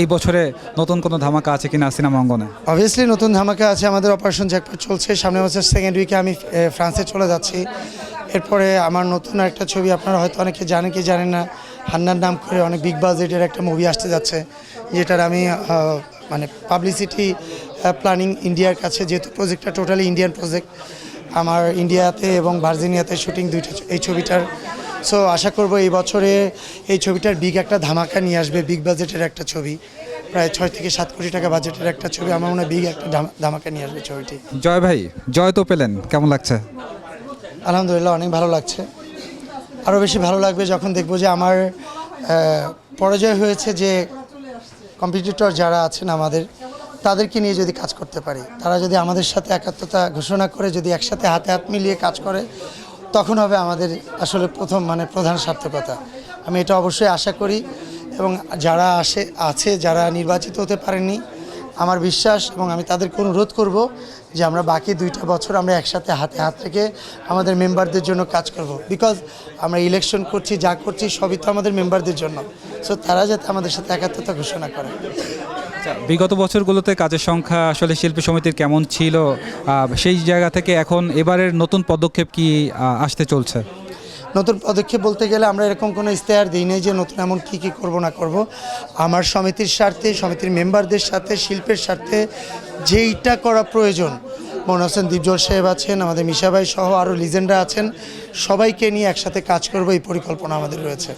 এই বছরে নতুন কোনো ধামাকা আছে কিনা সিনেমা অঙ্গনে? অবভিয়াসলি নতুন ধামাকা আছে, আমাদের অপারেশন জ্যাকপট চলছে। সামনের বছর সেকেন্ড উইকে আমি ফ্রান্সে চলে যাচ্ছি। এরপরে আমার নতুন একটা ছবি, আপনারা হয়তো অনেকে জানেন, কি জানেন না, হান্নার নাম করে অনেক বিগ বাজেটের একটা মুভি আসতে যাচ্ছে, যেটার আমি মানে পাবলিসিটি প্ল্যানিং ইন্ডিয়ার কাছে, যেহেতু প্রজেক্টটা টোটালি ইন্ডিয়ান প্রজেক্ট আমার ইন্ডিয়াতে এবং ভার্জিনিয়াতে শুটিং দুইটা, এই ছবিটার সো আশা করব এই বছরে এই ছবিটার বিগ একটা ধামাকা নিয়ে আসবে বিগ বাজেটের একটা ছবি। প্রায় ছয় থেকে সাত কোটি টাকা বাজেটের একটা ছবি। আমার মনে হয় বিগ একটা ধামা- ধামাকা নিয়ে আসবে ছবিটি। জয় ভাই জয় তো পেলেন। কেমন লাগছে? আলহামদুলিল্লাহ অনেক ভালো লাগছে। আরও বেশি ভালো লাগবে যখন দেখব যে আমার পরাজয় হয়েছে যে কম্পিটিটর যারা আছেন আমাদের তাদেরকে নিয়ে যদি কাজ করতে পারি। তারা যদি আমাদের সাথে একাত্মতা ঘোষণা করে যদি একসাথে হাতে হাত মিলিয়ে কাজ করে তখন হবে আমাদের আসলে প্রথম মানে প্রধান সার্থকতা। আমি এটা অবশ্যই আশা করি এবং যারা আসে, আছে, যারা নির্বাচিত হতে পারেননি আমার বিশ্বাস এবং আমি তাদেরকে অনুরোধ করব যে আমরা বাকি দুইটা বছর আমরা একসাথে হাতে হাত রেখে আমাদের মেম্বারদের জন্য কাজ করব। বিকজ আমরা ইলেকশন করছি যা করছি সবই তো আমাদের মেম্বারদের জন্য। সো তারা যাতে আমাদের সাথে একাত্মতা ঘোষণা করে। আচ্ছা, বিগত বছরগুলোতে কাজের সংখ্যা আসলে শিল্পী সমিতির কেমন ছিল? সেই জায়গা থেকে এখন এবারের নতুন পদক্ষেপ কি আসতে চলছে? নতুন পদক্ষেপ বলতে গেলে আমরা এরকম কোনো ইস্তেহার দিই নাই যে নতুন এমন কী কী করব, না করব। আমার সমিতির স্বার্থে, সমিতির মেম্বারদের সাথে শিল্পের স্বার্থে যেইটা করা প্রয়োজন। মনে হোসেন দীপজল সাহেব আছেন, আমাদের মিশাভাই সহ আরও লিজেন্ডরা আছেন। সবাইকে নিয়ে একসাথে কাজ করব, এই পরিকল্পনা আমাদের রয়েছে।